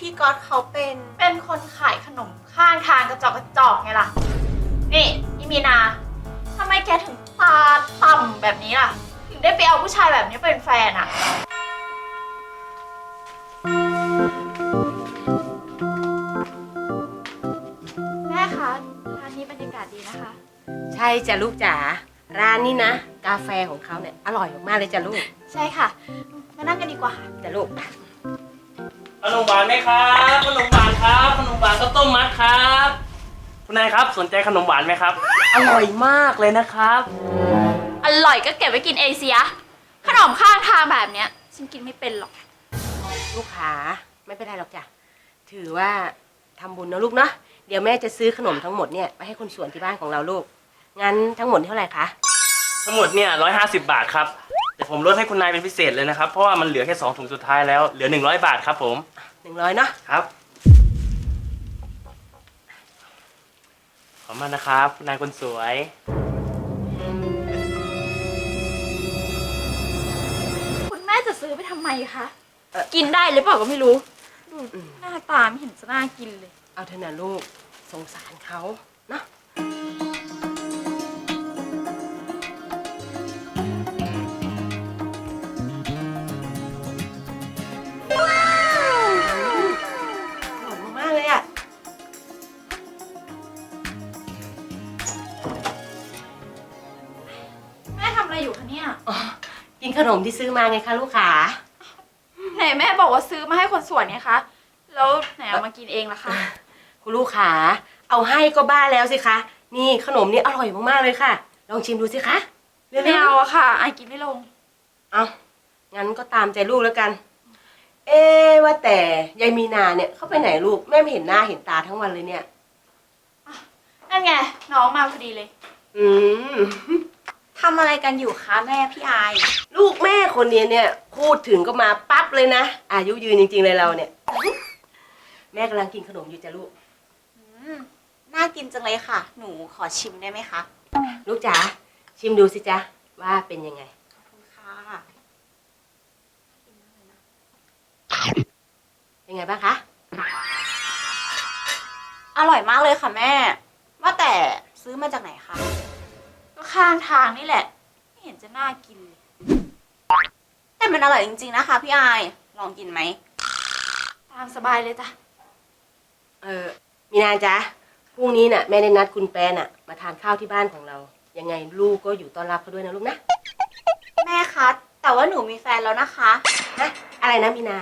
พี่ก๊อตเขาเป็นเป็นคนขายขนมข้างทางกระจอกกระจอกไงล่ะ นี่อีมีนาทำไมแกถึงตาต่ำแบบนี้ล่ะ ถึงได้ไปเอาผู้ชายแบบนี้เป็นแฟนอะแม่คะร้านนี้บรรยากาศดีนะคะ ใช่จ้ะลูกจ๋า ร้านนี้นะ กาแฟของเขาเนี่ยอร่อยมากๆเลยจ้ะลูก ใช่ค่ะ มานั่งกันดีกว่าจ้ะลูก ขนมหวานไหมครับขนมหวานครับขนมหวานข้าวต้มมัดครับคุณนายครับสนใจขนมหวานไหมครับ อร่อยมากเลยนะครับ อร่อยก็เก็บไว้กินเอเชียขนมข้างทางแบบเนี้ย ฉันกินไม่เป็นหรอก ลูกขาไม่เป็นไรหรอกจ้ะ ถือว่าทำบุญนะลูกเนาะ เดี๋ยวแม่จะซื้อขนมทั้งหมดเนี่ยไปให้คนสวนที่บ้านของเราลูก งั้นทั้งหมดเท่าไหร่คะ ทั้งหมดเนี่ยร้อยห้าสิบบาทครับแต่ผมลดให้คุณนายเป็นพิเศษเลยนะครับ เพราะว่ามันเหลือแค่สองถุงสุดท้ายแล้วเหลือหนึ่งร้อยบาทครับผม หนึ่งร้อยเนาะครับ ขอบคุณมากนะครับคุณนายคนสวย คุณแม่จะซื้อไปทำไมคะกินได้หรือเปล่าก็ไม่รู้ ดูหน้าตาไม่เห็นจะน่ากินเลย เอาเถอะนะลูก สงสารเขาเนาะ นขนมที่ซื้อมาไงคะลูกขาไหนแม่บอกว่าซื้อมาให้คนสวนเนี่ยคะ แล้วไหนเอามากินเองล่ะคะ คุณลูกขาเอาให้ก็บ้าแล้วสิคะ นี่ขนมนี่อร่อยมากๆเลยค่ะ ลองชิมดูสิคะเร็วๆ ไม่เอาอะค่ะไอกินไม่ลง เอางั้นก็ตามใจลูกแล้วกัน เอ๊ะว่าแต่ยายมีนาเนี่ยเขาไปไหนลูกแม่ไม่เห็นหน้าเห็นตาทั้งวันเลยเนี่ย นั่นไง น้องมาพอดีเลย อืม ทำอะไรกันอยู่คะแม่พี่อายลูกแม่คนนี้เนี่ยพูดถึงก็มาปั๊บเลยนะ อายุยืนจริงๆเลยเราเนี่ย แม่กำลังกินขนมอยู่จ้ะลูก อืมน่ากินจังเลยค่ะ หนูขอชิมได้ไหมคะ ลูกจ๋าชิมดูสิจ๊ะว่าเป็นยังไง ขอบคุณค่ะ เป็นไงบ้างคะ อร่อยมากเลยค่ะแม่ ว่าแต่ซื้อมาจากไหนคะก็ ข้างทางนี่แหละ ไม่เห็นจะน่ากินเลยแต่มันอร่อยจริงๆนะคะพี่อายลองกินไหม ตามสบายเลยจ้ะ เออมีนาจ๊ะพรุ่งนี้น่ะแม่ได้นัดคุณแปนน่ะ มาทานข้าวที่บ้านของเรา ยังไงลูกก็อยู่ต้อนรับเขาด้วยนะลูกนะแม่คะ แต่ว่าหนูมีแฟนแล้วนะคะ นะอะไรนะมีนา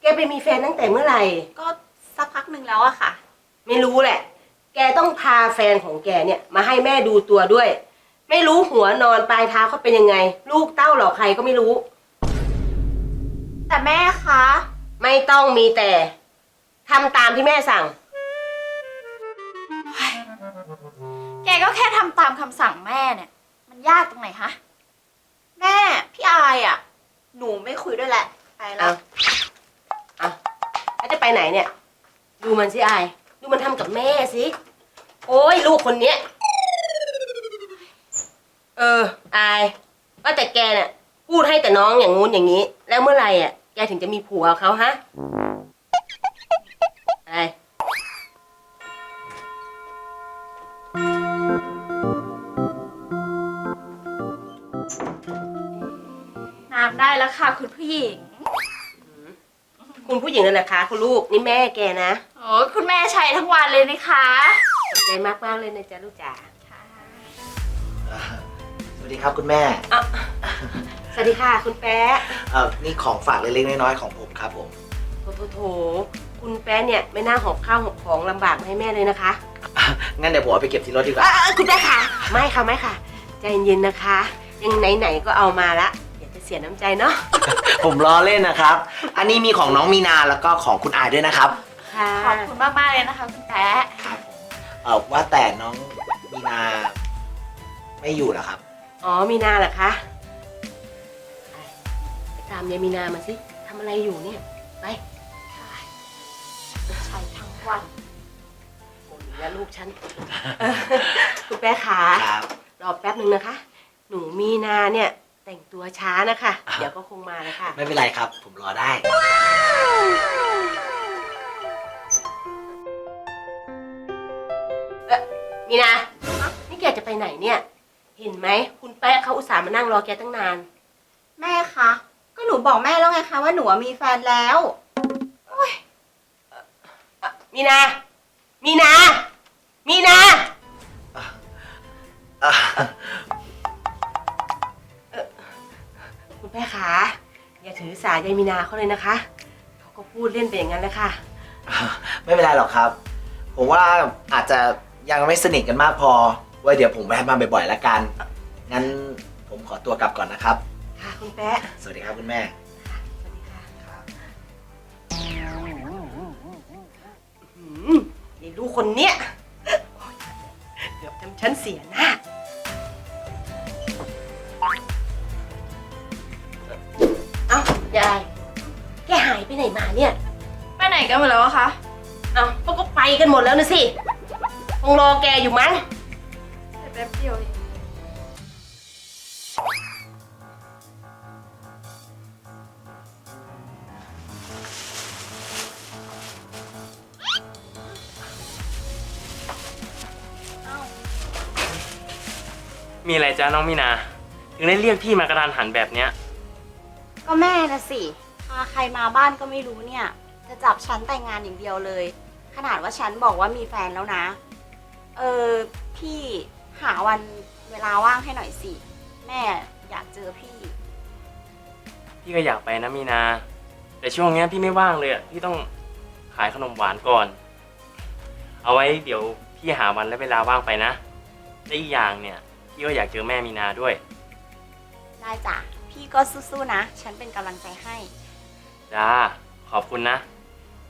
แกไปมีแฟนตั้งแต่เมื่อไหร่ ก็สักพักหนึ่งแล้วอะค่ะ ไม่รู้แหละ แกต้องพาแฟนของแกเนี่ย มาให้แม่ดูตัวด้วย ไม่รู้หัวนอนปลายเท้าเขาเป็นยังไง ลูกเต้าเหล่าใครก็ไม่รู้ แต่แม่คะ ไม่ต้องมีแต่ทำตามที่แม่สั่ง แกก็แค่ทำตามคำสั่งแม่เนี่ย มันยากตรงไหนคะแม่ พี่อายอะหนูไม่คุยด้วยแหละไปแล้เอาว เอาแล้วจะไปไหนเนี่ย ดูมันสิอาย ดูมันทำกับแม่สิ โอ้ยลูกคนเนี้ย เออ อาย ว่าแต่แกเนี่ยพูดให้แต่น้องอย่างงู้นอย่างนี้ แล้วเมื่อไหร่อะแกถึงจะมีผัวเขาฮะอายน้ำได้แล้วค่ะ คุณผู้หญิงคุณผู้หญิงนั่นแหละคะคุณลูกนี่แม่แกนะโอ้คุณแม่ใช้ทั้งวันเลยนะคะขอบใจมากมากๆเลยนะจ๊ะลูกจ๋าส วัสดีครับคุณแม่อะสวัสดีค่ะ คุณแป๊ะเออนี่ของฝากเล็กๆน้อยๆของผมครับผมโถโถโถคุณแป๊ะเนี่ยไม่น่าหอบข้าวหอบของลำบากมาให้แม่เลยนะคะงั้นเดี๋ยวผมเอาไปเก็บที่รถดีกว่า อะอะคุณแป๊ะค่ะ ไม่ค่ะไม่ค่ะ ใจเย็นๆนะคะ ยังไหนๆก็เอามาละอย่าจะเสียน้ำใจเนาะผมล้อเล่นนะครับ อันนี้มีของน้องมีนาแล้วก็ของคุณอายด้วยนะครับ ค่ะขอบคุณมากๆเลยนะคะคุณแป๊ะครับผมเออว่าแต่น้องมีนาไม่อยู่เหรอครับ อ๋อ มีนาเหรอคะไปตามยายมีนามาสิทำอะไรอยู่เนี่ย ไปใช้ทั้งวันโอ้ยแล้วลูกฉัน คุณแป้ขาครับ รอแป๊บหนึ่งนะคะ หนูมีนาเนี่ย แต่งตัวช้านะคะ เดี๋ยวก็คงมาแล้วค่ะ ไม่เป็นไรครับ ผมรอได้ มีนา นี่แกจะไปไหนเนี่ย เห็นไหมคุณแป๊ะเขาอุตส่าห์มานั่งรอแกตั้งนาน แม่คะ ก็หนูบอกแม่แล้วไงคะว่าหนูอะมีแฟนแล้วมีนา มีนา มีนา อะคุณแม่ขาอย่าถือสายายมีนาเขาเลยนะคะเขาก็พูดเล่นไปอย่างนั้นแหละค่ะ ไม่เป็นไรหรอกครับ ผมว่าอาจจะยังไม่สนิทกันมากพอ ไว้เดี๋ยวผมแวะมาบ่อยๆแล้วกัน งั้นผมขอตัวกลับก่อนนะครับ ค่ะคุณแป๊ะสวัสดีครับคุณแม่ สวัสดีค่ะครับหืมนี่ลูกคนเนี้ยโอ๊ยเกือบทำฉันเสียหน้าเอ้ายาย แกหายไปไหนมาเนี่ย ไปไหนกันหมดแล้วอะคะ เอ้าพวกก็ไปกันหมดแล้วนะสิคงรอแกอยู่มั้งไป แป๊บเดียวเองมีอะไรจ้าน้องมีนา ถึงได้เรียกพี่มากระดานหันแบบเนี้ย ก็แม่นะสิพาใครมาบ้านก็ไม่รู้เนี่ย จะจับฉันแต่งงานอย่างเดียวเลย ขนาดว่าฉันบอกว่ามีแฟนแล้วนะ เออพี่ หาวันเวลาว่างให้หน่อยสิ แม่อยากเจอพี่ พี่ก็อยากไปนะมีนา แต่ช่วงเนี้ยพี่ไม่ว่างเลยอะพี่ต้องขายขนมหวานก่อน เอาไว้เดี๋ยวพี่หาวันและเวลาว่างไปนะและอีกอย่างเนี่ยพี่ก็อยากเจอแม่มีนาด้วย ได้จ้ะ พี่ก็สู้ๆนะ ฉันเป็นกำลังใจให้ จ้าขอบคุณนะ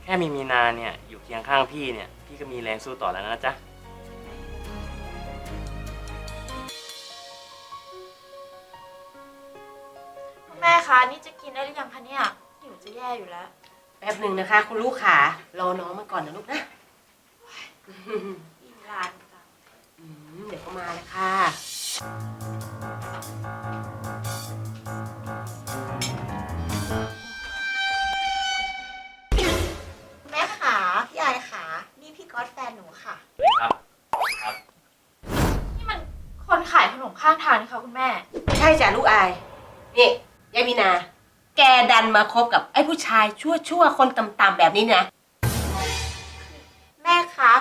แค่มีมีนาเนี่ยอยู่เคียงข้างพี่เนี่ย พี่ก็มีแรงสู้ต่อแล้วนะจ๊ะ แม่คะนี่จะกินได้หรือยังคะเนี่ยหิวจะแย่อยู่แล้ว แป๊บหนึ่งนะคะ คุณลูกขารอน้องมาก่อนนะลูกนะอิ่มร้านจัง อืมเดี๋ยวก็มาแล้วค่ะ คบกับไอ้ผู้ชายชั่วชั่วๆ คนต่ำๆแบบนี้นะ แม่คะ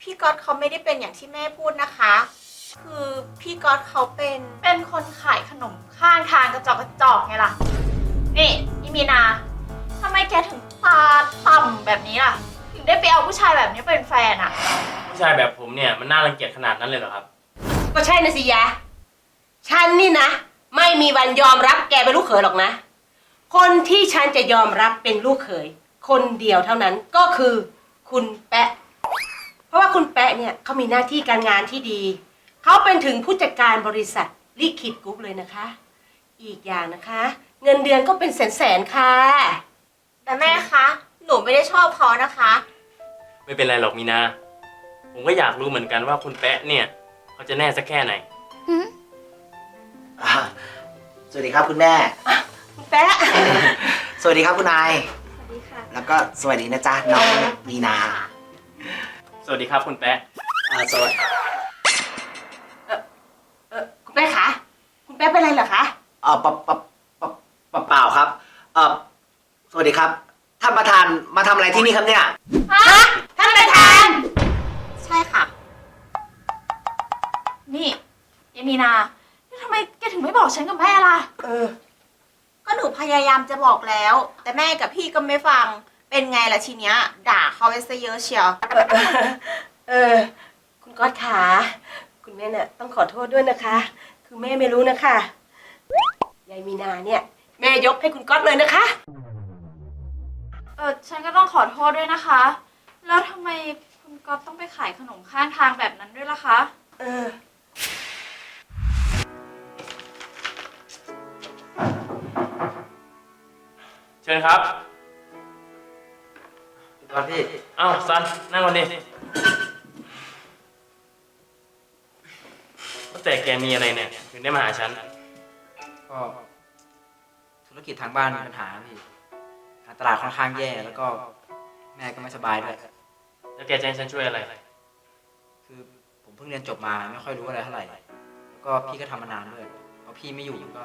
พี่ก๊อตเขาไม่ได้เป็นอย่างที่แม่พูดนะคะ คือพี่ก๊อตเขาเป็นเป็นคนขายขนมข้างทางกระจอกกระจอกไงล่ะ นี่อีมีนาทำไมแกถึงตาต่ำแบบนี้ล่ะ ถึงได้ไปเอาผู้ชายแบบนี้เป็นแฟนอะผู้ชายแบบผมเนี่ยมันน่ารังเกียจขนาดนั้นเลยเหรอครับ ก็ใช่นะสิยะ ฉันนี่นะ ไม่มีวันยอมรับแกเป็นลูกเขยหรอกนะ คนที่ฉันจะยอมรับเป็นลูกเขย คนเดียวเท่านั้นก็คือคุณแปะ เพราะว่าคุณแปะเนี่ยเขามีหน้าที่การงานที่ดี เขาเป็นถึงผู้จัดการบริษัทลิขิตกรุ๊ปเลยนะคะ อีกอย่างนะคะ เงินเดือนก็เป็นแสนๆค่ะ แต่แม่คะ หนูไม่ได้ชอบเขานะคะ ไม่เป็นไรหรอกมีนา ผมก็อยากรู้เหมือนกันว่าคุณแปะเนี่ย เขาจะแน่สักแค่ไหน อะสวัสดีครับคุณแม่ คุณแปะสวัสดีครับคุณนาย สวัสดีค่ะ แล้วก็สวัสดีนะจ๊ะน้องมีนาสวัสดีครับคุณแปะอ่าสวัสดีเออคุณแปะคะ คุณแปะเป็นไรเหรอคะ เอ่อปะปะปะปะเปล่าครับเอ่อสวัสดีครับท่านประธานมาทำอะไรที่นี่ครับเนี่ย ฮะ ท่านประธาน ใช่ค่ะ นี่ยายมีนา แล้วทำไมแกถึงไม่บอกฉันกับแม่ล่ะ เออ ก็หนูพยายามจะบอกแล้ว แต่แม่กับพี่ก็ไม่ฟังเป็นไงล่ะทีเนี้ย ด่าเขาไปซะเยอะเชียวเออ คุณก๊อตขาคุณแม่เนี่ยต้องขอโทษด้วยนะคะ คือแม่ไม่รู้นะคะยายมีนาเนี่ย แม่ยกให้คุณก๊อตเลยนะคะ เออฉันก็ต้องขอโทษด้วยนะคะ แล้วทำไมคุณก๊อฟต้องไปขายขนมข้างทางแบบนั้นด้วยล่ะคะ เออ ชิญครับครับพี่ เอ้าซันนั่งก่อนดิว่าแต่แกมีอะไรเนี่ยถึงได้มาหาฉัน ก็ธุรกิจทางบ้านมีปัญหาพี่การตลาดค่อนข้างแย่ แล้วก็แม่ก็ไม่สบายด้วย แล้วแกจะให้ฉันช่วยอะไร คือผผมเพิ่งเรียนจบมาไม่ค่อยรู้อะไรเท่าไหร่ แล้วก็พี่ก็ทำมานานด้วยพอพี่ไม่อยู่ก็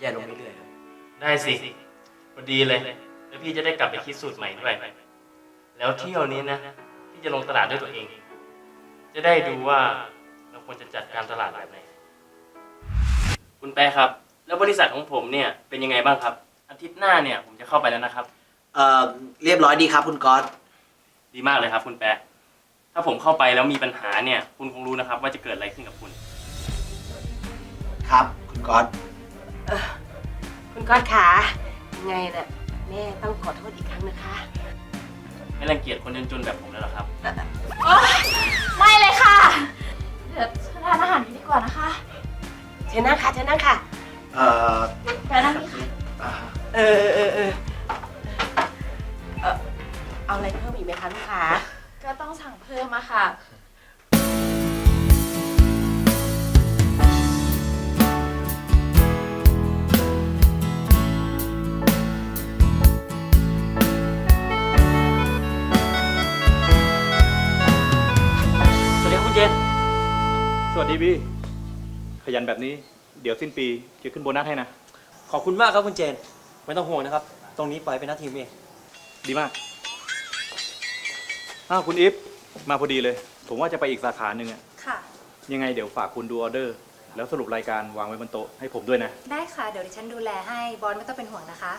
แย่ลงเรื่อยๆครับได้สิ พอดีเลย แล้วพี่จะได้กลับไปคิดสูตรใหม่ด้วย แล้วเที่ยวนี้นะพี่จะลงตลาดด้วยตัวเอง จะได้ดูว่าเราควรจะจัดการตลาดแบบไหน คุณแปะครับ แล้วบริษัทของผมเนี่ยเป็นยังไงบ้างครับ อาทิตย์หน้าเนี่ยผมจะเข้าไปแล้วนะครับ เอ่อเรียบร้อยดีครับคุณก๊อตดีมากเลยครับ คุณแปะถ้าผมเข้าไปแล้วมีปัญหาเนี่ย คุณคงรู้นะครับ ว่าจะเกิดอะไรขึ้นกับคุณ ครับ คุณก๊อตคุณก๊อตขายัง ไงน่ะแม่ต้องขอโทษอีกครั้งนะคะไม่รังเกียจคนจนๆแบบผมแล้วเหรอครับ โอ๊ยไม่เลยค่ะ เดี๋ยวฉันทานอาหารนี้ดีกว่านะคะเชิญนั่งค่ะเชิญนั่งค่ะ เอ่อแปะนั่งนี่ค่ะอ่าเออเออเออเออเอาอะไรเพิ่มอีกไหมคะลูกค้าก็ต้องสั่งเพิ่มมาค่ะส สวัสดีพี่ ขยันแบบนี้เดี๋ยวสิ้นปีจะขึ้นโบนัสให้นะ ขอบคุณมากครับคุณเจน ไม่ต้องห่วงนะครับ ตรงนี้ปล่อยเป็นหน้าที่ผมเองดีมาก อ้าวคุณอิฟมาพอดีเลย ผมว่าจะไปอีกสาขาหนึ่งอะค่ะ ยังไงเดี๋ยวฝากคุณดูออเดอร์ แล้วสรุปรายการวางไว้บนโต๊ะให้ผมด้วยนะ ได้ค่ะ เดี๋ยวดิฉันดูแลให้ บอลไม่ต้องเป็นห่วงนะคะ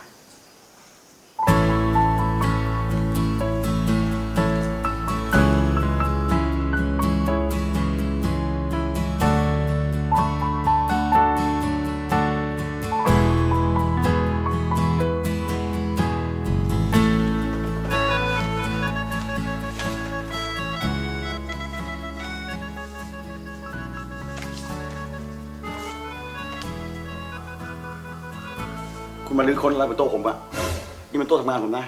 คุณมาลื้อค้นอะไรบนโต๊ะผมอะนี่มันโต๊ะทำงานผมนะ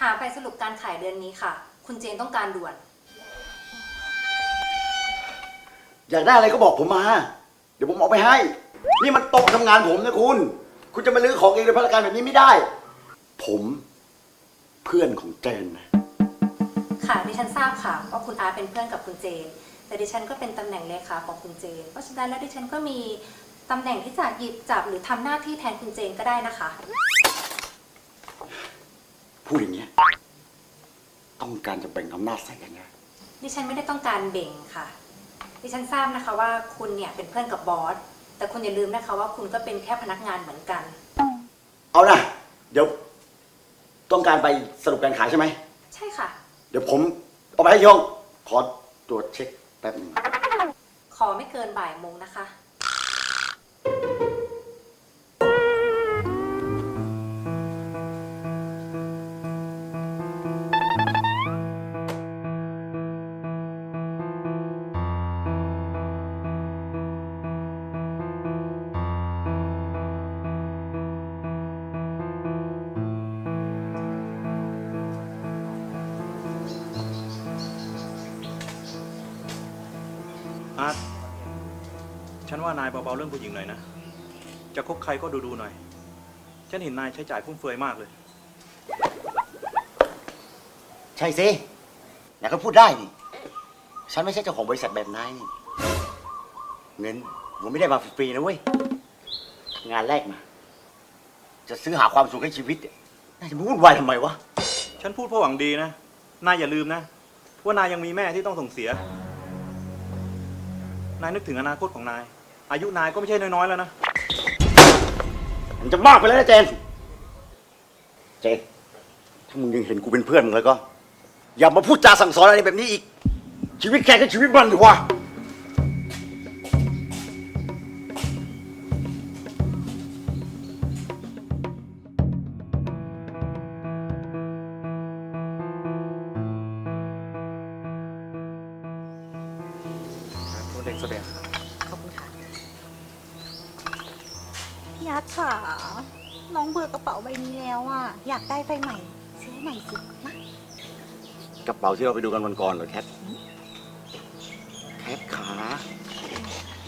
หาไปสรุปการขายเดือนนี้ค่ะ คุณเจนต้องการด่วน อยากได้อะไรก็บอกผมมา เดี๋ยวผมเอาไปให้ นี่มันโต๊ะทำงานผมนะคุณ คุณจะมาลื้อของเองในพนักงานแบบนี้ไม่ได้ ผมเพื่อนของเจนนะ ค่ะดิฉันทราบค่ะว่าคุณอาร์ตเป็นเพื่อนกับคุณเจน แต่ดิฉันก็เป็นตำแหน่งเลขาของคุณเจน เพราะฉะนั้นแล้วดิฉันก็มี ตำแหน่งที่จะหยิบจับหรือทำหน้าที่แทนคุณเจนก็ได้นะคะ พูดอย่างเงี้ยต้องการจะแบ่งอำนาจใส่กันนะดิฉันไม่ได้ต้องการเบ่งค่ะ ดิฉันทราบนะคะว่าคุณเนี่ยเป็นเพื่อนกับบอส แต่คุณอย่าลืมนะคะว่าคุณก็เป็นแค่พนักงานเหมือนกัน เอานะเดี๋ยว ต้องการไปสรุปการขายใช่ไหม ใช่ค่ะ เดี๋ยวผมเอาไปให้ยงขอตรวจเช็คแป๊บหนึง ขอไม่เกินบ่ายโมงนะคะ thank you ว่านายเบาๆเรื่องผู้หญิงหน่อยนะ จะคบใครก็ดูๆหน่อย ฉันเห็นนายใช้จ่ายฟุ่มเฟือยมากเลย ใช่สินายก็พูดได้นี่ ฉันไม่ใช่เจ้าของบริษัทแบบนายนี่เงินผมไม่ได้มาฟรีๆนะเว้ยงานแรกมา จะซื้อหาความสุขให้ชีวิตเนี่ยนายจะมาวุ่นวายทำไมวะ ฉันพูดเพราะหวังดีนะ นายอย่าลืมนะ ว่านายยังมีแม่ที่ต้องส่งเสีย นายนึกถึงอนาคตของนาย อายุนายก็ไม่ใช่น้อยๆแล้วนะ มันจะมากไปแล้วนะเจน เจน ถ้ามึงยังเห็นกูเป็นเพื่อนมึงแล้วก็ อย่ามาพูดจาสั่งสอนอะไรแบบนี้อีก ชีวิตแกก็ชีวิตมันดีกว่าาที่เราไปดูกันวันก่อนเหรอแคทแคทขา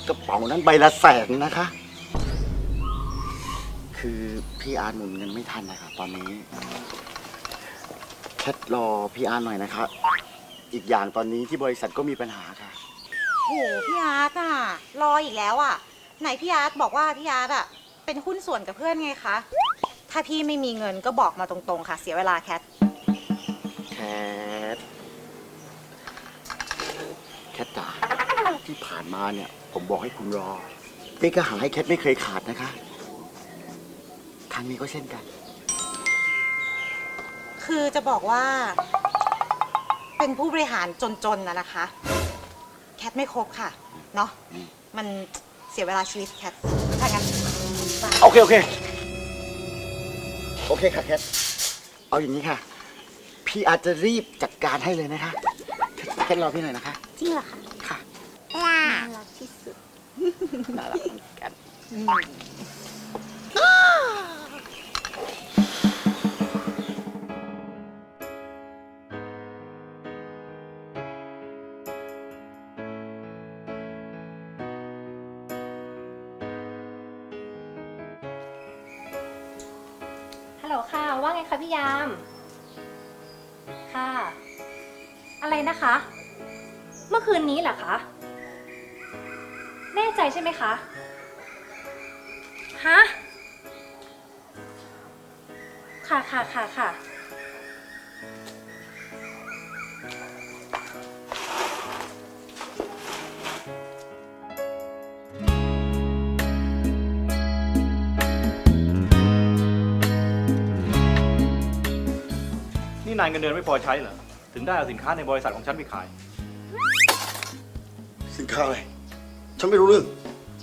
กระเป๋านั้นใบละแสนนะคะ คือพี่อาร์ตหมุนเงินไม่ทันนะครับตอนนี้แคทรอพี่อาร์ตหน่อยนะคะ อีกอย่างตอนนี้ที่บริษัทก็มีปัญหาค่ะ โหพี่อาร์ตอะ รออีกแล้วอะ ไหนพี่อาร์ตบอกว่าพี่อาร์ตอะ เป็นหุ้นส่วนกับเพื่อนไงคะ ถ้าพี่ไม่มีเงินก็บอกมาตรงๆค่ะ เสียเวลาแคท แคท แคทจ๋าที่ผ่าน มาเนี่ย ผมบอกให้คุณรอเป๊กก็หาให้แคทไม่เคยขาดนะคะครั้งนี้ก็เช่นกัน คือจะบอกว่า เป็นผู้บริหารจนๆนะนะคะ แคทไม่ครบค่ะ เนาะอืมมันเสียเวลาชีวิตแคทถ้างั้นไปโอเค โอเค โอเคค่ะแคท เอาอย่างนี้ค่ะ พี่อาจจะรีบจัดการให้เลยนะคะ แคทรอพี่หน่อยนะคะ จริงเหรอคะ ค่ะ น่ารักที่สุด น่ารักเหมือนกันฮัลโหลค่ะ ว่าไงคะพี่ยาม ค่ะ อะไรนะคะ เมื่อคืนนี้เหรอคะ แน่ใจใช่ไหมคะ ฮะ ค่ะค่ะค่ะค่ะ นี่นายเงินเดือนไม่พอใช้เหรอ ถึงได้เอาสินค้าในบริษัทของฉันไปขาย สินค้าอะไร ฉันไม่รู้เรื่อง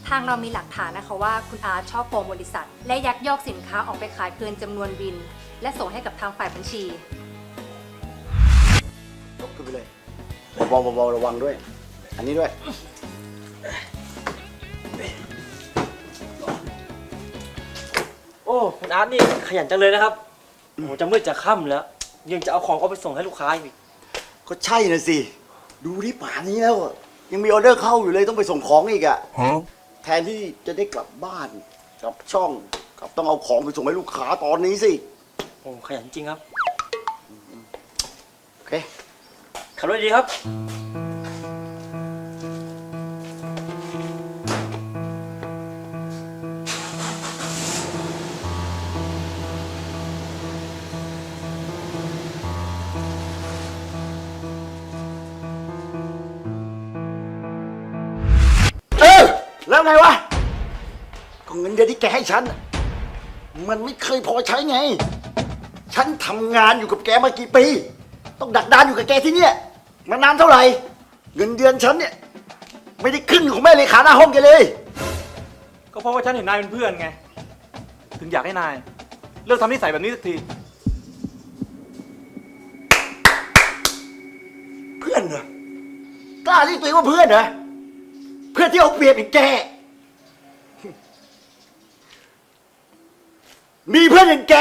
ทางเรามีหลักฐานนะคะว่าคุณอาร์ตชอบโกงบริษัท และยักยอกสินค้าออกไปขายเกินจำนวนบิน และส่งให้กับทางฝ่ายบัญชี ยกขึ้นไปเลยเบาๆเบาๆระวังด้วย อันนี้ด้วย โอ้คุณอาร์ตนี่ขยันจังเลยนะครับโอ้จะมืดจะค่ำแล้ว ยังจะเอาของเขาไปส่งให้ลูกค้าอีก ก็ใช่นะสิ ดูที่ป่านนี้แล้วอะ ยังมีออเดอร์เข้าอยู่เลยต้องไปส่งของอีกอะแทนที่จะได้กลับบ้านกลับช่องกลับต้องเอาของไปส่งให้ลูกค้าตอนนี้สิโอ้ขยันจริงครับ โอเค ขับรถดีครับ ให้ฉันน่ะมันไม่เคยพอใช้ไง ฉันทำงานอยู่กับแกมากี่ปี ต้องดักดานอยู่กับแกที่เนี่ยมานานเท่าไหร่ เงินเดือนฉันเนี่ย ไม่ได้ครึ่งของแม่เลขาหน้าห้องแกเลย ก็เพราะว่าฉันเห็นนายเป็นเพื่อนไง ถึงอยากให้นาย เลิกทำนิสัยแบบนี้สักที เพื่อนเหรอกล้าเรียกตัวเองว่าเพื่อนเหรอเพื่อนที่เอาเปรียบอีกแก มีเพื่อนอย่างแก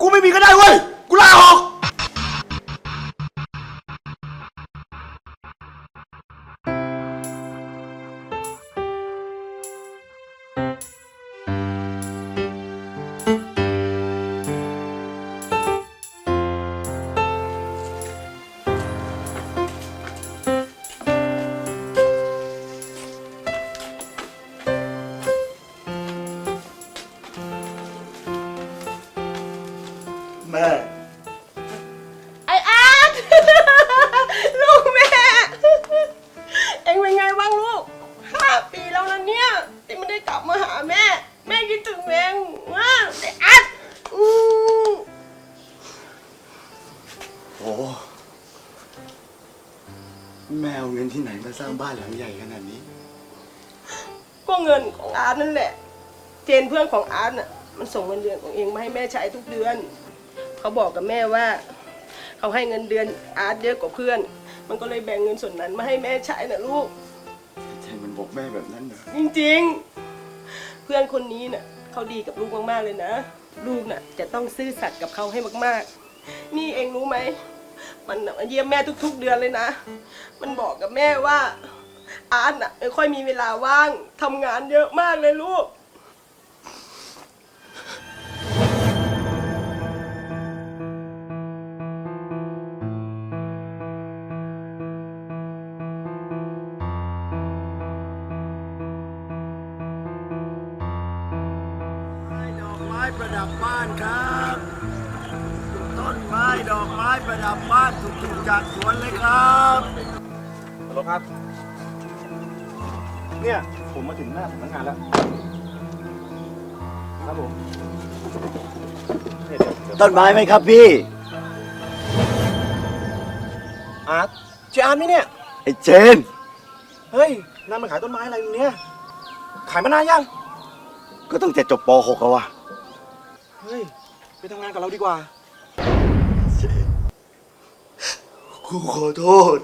กูไม่มีก็ได้เว้ย กูลาออก ส่งเงินเดือนของเองมาให้แม่ใช้ทุกเดือน เขาบอกกับแม่ว่า เขาให้เงินเดือนอาร์ตเยอะกว่าเพื่อน มันก็เลยแบ่งเงินส่วนนั้นมาให้แม่ใช้นะลูกใช่มันบอกแม่แบบนั้นเหรอจริงๆ เพื่อนคนนี้น่ะเขาดีกับลูกมากๆเลยนะ ลูกน่ะจะต้องซื่อสัตย์กับเขาให้มากๆ นี่เองรู้ไหมมันน่ะมาเยี่ยมแม่ทุก ๆ เดือนเลยนะ มันบอกกับแม่ว่าอาร์ตน่ะไม่ค่อยมีเวลาว่างทำงานเยอะมากเลยลูก ครับ ต้นไม้ดอกไม้ประดับบ้านถูกๆจากสวนเลยครับฮัลโหลครับ เนี่ย ผมมาถึงหน้าสำนักงานแล้ว ครับผมเนี่ยเดี๋ยวเดี๋ยวต้นไม้ไหมครับพี่ อาร์ตเจออาร์ตไหมเนี่ย ไอ้เจน เฮ้ยนายมาขายต้นไม้อะไรตรงเนี้ยขายมานานยัง ก็ต้องจะจบป .6 แล้ววะ เฮ้ย ไปทำงานกับเราดีกว่า กูขอโทษ